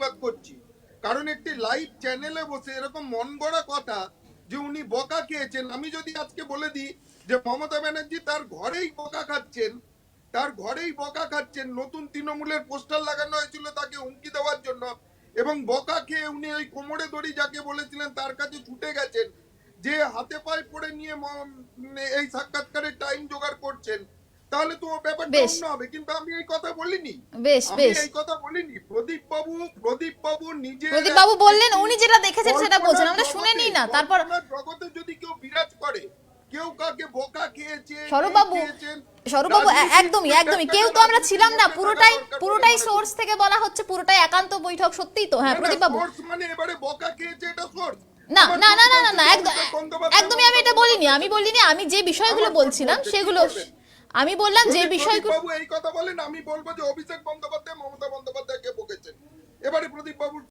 প্রতিবাদ করছি। কারণ একটি লাইভ চ্যানেলে বসে এরকম মন গড়া কথা যে উনি বকা খেয়েছেন, আমি যদি আজকে বলে দিই যে মমতা ব্যানার্জি তার ঘরেই বকা খাচ্ছেন, তার ঘরেই বকা খাচ্ছেন, নতুন তৃণমূলের পোস্টার লাগানো হয়েছিল তাকে হুমকি দেওয়ার জন্য, এবং বকা খেয়ে উনি ওই কোমরে দড়ি যাকে বলেছিলেন তার কাছে ছুটে গেছেন, যে হাতে পায়ে পড়ে নিয়ে এই সাক্ষাৎকারের টাইম জোগাড় করছেন তাহলে তো ব্যাপারটা অন্য হবে কিন্তু আমি এই কথা বলিনি। বেশ বেশ। এই কথা বলিনি। প্রদীপ বাবু প্রদীপ বাবু নিজে প্রদীপ বাবু বললেন উনি যেটা দেখেছেন সেটা বলছেন আমরা শুনে নিই না তারপর জগতে যদি কেউ বিরাজ করে কেউ কাকে বোকা খেয়েছে একদমই একদমই কেউ তো আমরা ছিলাম না পুরোটাই পুরোটাই সোর্স থেকে বলা হচ্ছে পুরোটাই একান্ত বৈঠক সত্যি তো হ্যাঁ প্রদীপ বাবু। মানে এবারে বোকা খেয়েছে এটা source। না না না না না না একদম একদমই আমি এটা বলিনি আমি বলিনি আমি যে বিষয়গুলো বলছিলাম সেগুলো? আমি বললাম যে বিষয় বিষয়গুলো বাবু এই কথা বলেন আমি বলব যে অভিষেক বন্দ্যোপাধ্যায় মমতা বন্দ্যোপাধ্যায় কে বকেছেন। এবারে প্রদীপ বাবুর